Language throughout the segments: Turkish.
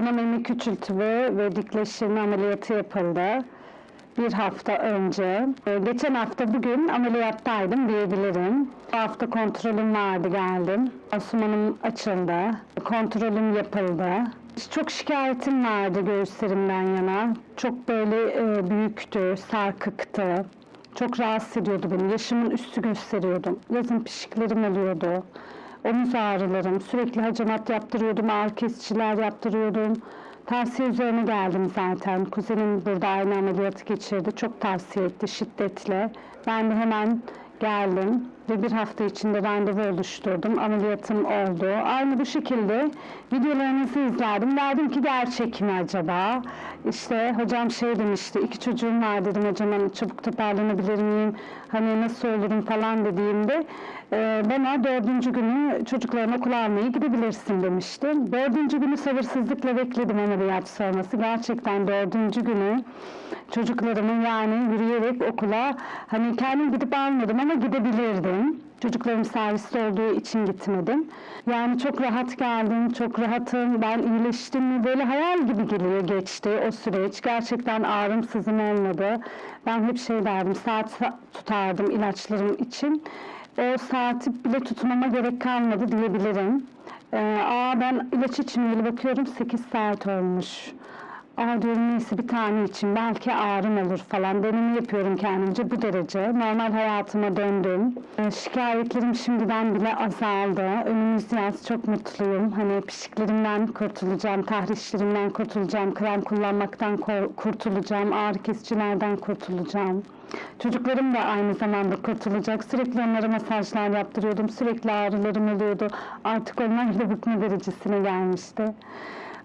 Meme küçültümü ve dikleştirme ameliyatı yapıldı. Bir hafta önce. Ee, Geçen hafta bugün ameliyattaydım diyebilirim. Bu hafta kontrolüm vardı geldim. Asumanım açıldı. Kontrolüm yapıldı. Çok şikayetim vardı göğüslerimden yana. Çok böyle e, büyüktü, sarkıktı. Çok rahatsız ediyordu beni. Yaşımın üstü gösteriyordum. Yazın pişiklerim oluyordu. Omuz ağrılarım, sürekli hacamat yaptırıyordum, ağrı kesiciler yaptırıyordum. Tavsiye üzerine geldim zaten. Kuzenim burada aynı ameliyatı geçirdi. Çok tavsiye etti şiddetle. Ben de hemen geldim ve bir hafta içinde randevu oluşturdum. Ameliyatım oldu. Aynı bu şekilde videolarınızı izlerdim. Derdim ki gerçek mi acaba? İşte hocam şey demişti, iki çocuğum var dedim hocam hani çabuk toparlanabilir miyim? Hani nasıl olurum falan dediğimde e, bana dördüncü günü çocuklarını okula almaya gidebilirsin demişti. Dördüncü günü sabırsızlıkla bekledim ameliyat sonrası. Gerçekten dördüncü günü çocuklarımın yani yürüyerek okula hani kendim gidip almadım ama gidebilirdim. Çocuklarım serviste olduğu için gitmedim. Yani çok rahat geldim, çok rahatım. Ben iyileştim mi böyle hayal gibi geliyor geçti o süreç. Gerçekten ağrım sızım olmadı. Ben hep şey derdim, saat sa- tutardım ilaçlarım için. O saati bile tutmama gerek kalmadı diyebilirim. Ee, aa ben ilaç içmeyeli bakıyorum 8 saat olmuş. Aa diyorum neyse bir tane için belki ağrım olur falan. Deneme yapıyorum kendimce bu derece. Normal hayatıma döndüm. Ee, şikayetlerim şimdiden bile azaldı. Önümüz yaz çok mutluyum. Hani pişiklerimden kurtulacağım, tahrişlerimden kurtulacağım, krem kullanmaktan kurtulacağım, ağrı kesicilerden kurtulacağım. Çocuklarım da aynı zamanda kurtulacak. Sürekli onlara masajlar yaptırıyordum. Sürekli ağrılarım oluyordu. Artık onlar bile bıkma derecesine gelmişti.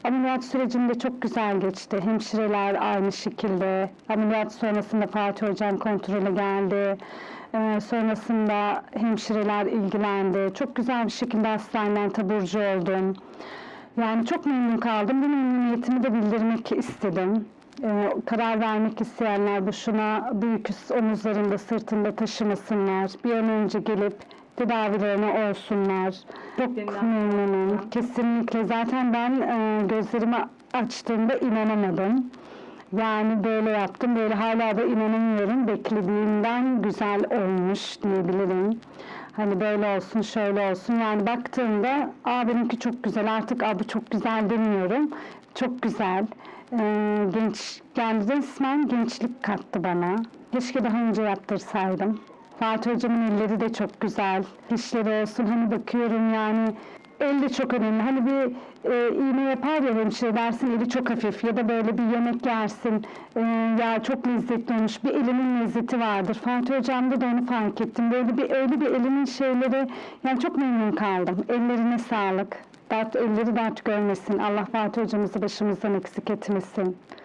Ameliyat sürecinde çok güzel geçti. Hemşireler aynı şekilde. Ameliyat sonrasında Fatih Hocam kontrole geldi. Ee, sonrasında hemşireler ilgilendi. Çok güzel bir şekilde hastaneden taburcu oldum. Yani çok memnun kaldım. Bu memnuniyetimi de bildirmek istedim. Ee, karar vermek isteyenler boşuna bu yükü omuzlarında, sırtında taşımasınlar. Bir an önce gelip tedavilerine olsunlar. Çok memnunum. Kesinlikle. Zaten ben e, gözlerimi açtığımda inanamadım. Yani böyle yaptım. Böyle hala da inanamıyorum. Beklediğimden güzel olmuş diyebilirim. Hani böyle olsun, şöyle olsun. Yani baktığımda, aa benimki çok güzel. Artık aa bu çok güzel demiyorum. Çok güzel. Ee, genç, yani resmen gençlik kattı bana. Keşke daha önce yaptırsaydım. Fatih Hocam'ın elleri de çok güzel. Dişleri olsun hani bakıyorum yani el de çok önemli. Hani bir e, iğne yapar ya hemşire dersin eli çok hafif ya da böyle bir yemek yersin e, ya çok lezzetli olmuş bir elinin lezzeti vardır. Fatih Hocam'da da onu fark ettim. Böyle bir öyle bir elinin şeyleri yani çok memnun kaldım. Ellerine sağlık. Dert, elleri dert görmesin. Allah Fatih Hocamızı başımızdan eksik etmesin.